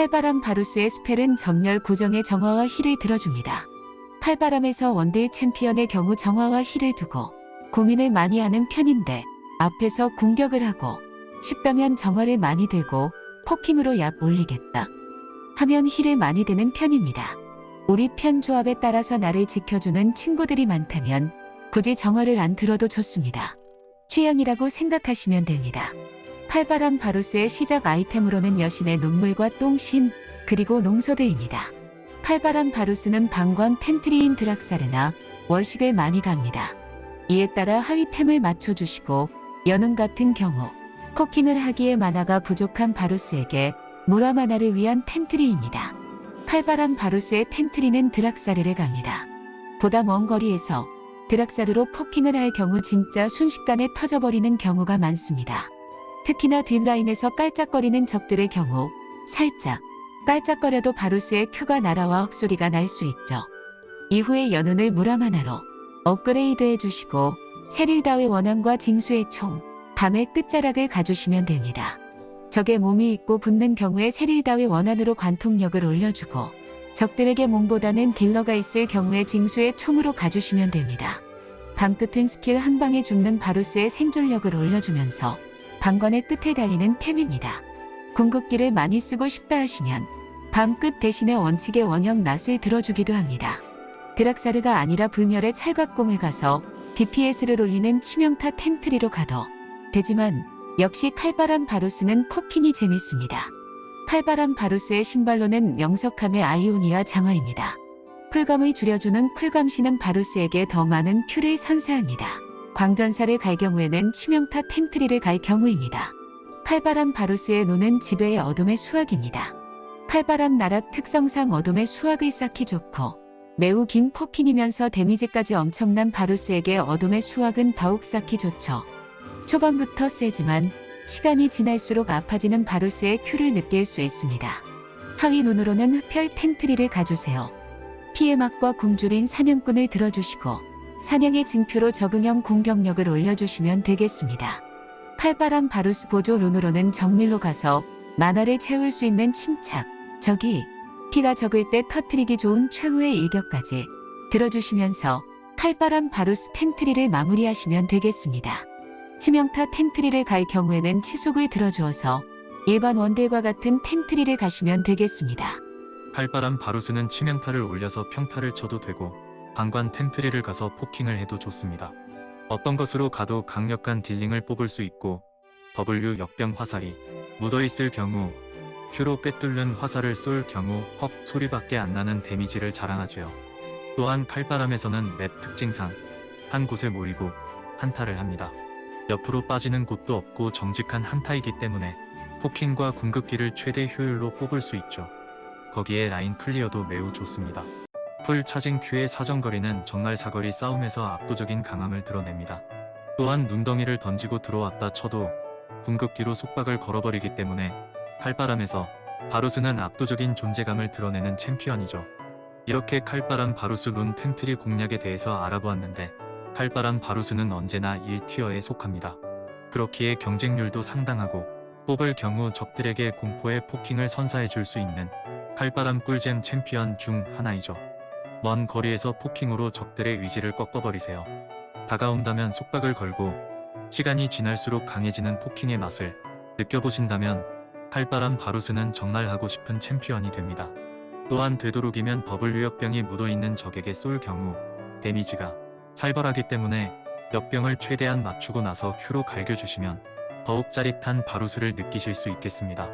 칼바람 바루스의 스펠은 점멸 고정의 정화와 힐을 들어줍니다. 칼바람에서 원딜 챔피언의 경우 정화와 힐을 두고 고민을 많이 하는 편인데 앞에서 공격을 하고 쉽다면 정화를 많이 들고 포킹으로 약 올리겠다 하면 힐을 많이 드는 편입니다. 우리 편 조합에 따라서 나를 지켜주는 친구들이 많다면 굳이 정화를 안 들어도 좋습니다. 취향이라고 생각하시면 됩니다. 칼바람 바루스의 시작 아이템으로는 여신의 눈물과 똥신 그리고 농소드입니다. 칼바람 바루스는 방광 템트리인 드락사르나 월식을 많이 갑니다. 이에 따라 하위템을 맞춰주시고 연운 같은 경우 코킹을 하기에 만화가 부족한 바루스에게 무라 만화를 위한 템트리입니다. 칼바람 바루스의 템트리는 드락사르를 갑니다. 보다 먼 거리에서 드락사르로 포킹을 할 경우 진짜 순식간에 터져버리는 경우가 많습니다. 특히나 뒷라인에서 깔짝거리는 적들의 경우 살짝 깔짝거려도 바루스의 큐가 날아와 헉소리가 날 수 있죠. 이후에 연운을 무라마나로 업그레이드 해 주시고 세릴다의 원앙과 징수의 총, 밤의 끝자락을 가주시면 됩니다. 적의 몸이 있고 붙는 경우에 세릴다의 원한으로 관통력을 올려주고 적들에게 몸보다는 딜러가 있을 경우에 징수의 총으로 가주시면 됩니다. 밤 끝은 스킬 한 방에 죽는 바루스의 생존력을 올려주면서 방관의 끝에 달리는 템입니다. 궁극기를 많이 쓰고 싶다 하시면 밤끝 대신에 원칙의 원형 낫을 들어주기도 합니다. 드락사르가 아니라 불멸의 찰각공을 가서 DPS를 올리는 치명타 템트리로 가도 되지만 역시 칼바람 바루스는 포킹이 재밌습니다. 칼바람 바루스의 신발로는 명석함의 아이오니아 장화입니다. 쿨감을 줄여주는 쿨감시는 바루스에게 더 많은 큐를 선사합니다. 광전사를 갈 경우에는 치명타 템트리를 갈 경우입니다. 칼바람 바루스의 눈은 지배의 어둠의 수학입니다. 칼바람 나락 특성상 어둠의 수학을 쌓기 좋고 매우 긴 포킹이면서 데미지까지 엄청난 바루스에게 어둠의 수학은 더욱 쌓기 좋죠. 초반부터 세지만 시간이 지날수록 아파지는 바루스의 큐를 느낄 수 있습니다. 하위 눈으로는 흡혈 템트리를 가주세요. 피해막과 굶주린 사냥꾼을 들어주시고 사냥의 징표로 적응형 공격력을 올려주시면 되겠습니다. 칼바람 바루스 보조 룬으로는 정밀로 가서 만화를 채울 수 있는 침착, 적이 피가 적을 때 터트리기 좋은 최후의 일격까지 들어주시면서 칼바람 바루스 템트리를 마무리하시면 되겠습니다. 치명타 템트리를 갈 경우에는 치속을 들어주어서 일반 원딜과 같은 템트리를 가시면 되겠습니다. 칼바람 바루스는 치명타를 올려서 평타를 쳐도 되고 방관 템트리를 가서 포킹을 해도 좋습니다. 어떤 것으로 가도 강력한 딜링을 뽑을 수 있고 W 역병 화살이 묻어있을 경우 큐로 꿰뚫는 화살을 쏠 경우 헉 소리밖에 안 나는 데미지를 자랑하지요. 또한 칼바람에서는 맵 특징상 한 곳에 모이고 한타를 합니다. 옆으로 빠지는 곳도 없고 정직한 한타이기 때문에 포킹과 궁극기를 최대 효율로 뽑을 수 있죠. 거기에 라인 클리어도 매우 좋습니다. 풀 차징 큐의 사정거리는 정말 사거리 싸움에서 압도적인 강함을 드러냅니다. 또한 눈덩이를 던지고 들어왔다 쳐도 궁극기로 속박을 걸어버리기 때문에 칼바람에서 바루스는 압도적인 존재감을 드러내는 챔피언이죠. 이렇게 칼바람 바루스 룬 템트리 공략에 대해서 알아보았는데 칼바람 바루스는 언제나 1티어에 속합니다. 그렇기에 경쟁률도 상당하고 뽑을 경우 적들에게 공포의 포킹을 선사해 줄 수 있는 칼바람 꿀잼 챔피언 중 하나이죠. 먼 거리에서 포킹으로 적들의 의지를 꺾어버리세요. 다가온다면 속박을 걸고 시간이 지날수록 강해지는 포킹의 맛을 느껴보신다면 칼바람 바루스는 정말 하고 싶은 챔피언이 됩니다. 또한 되도록이면 버블 역병이 묻어있는 적에게 쏠 경우 데미지가 살벌하기 때문에 역병을 최대한 맞추고 나서 큐로 갈겨주시면 더욱 짜릿한 바루스를 느끼실 수 있겠습니다.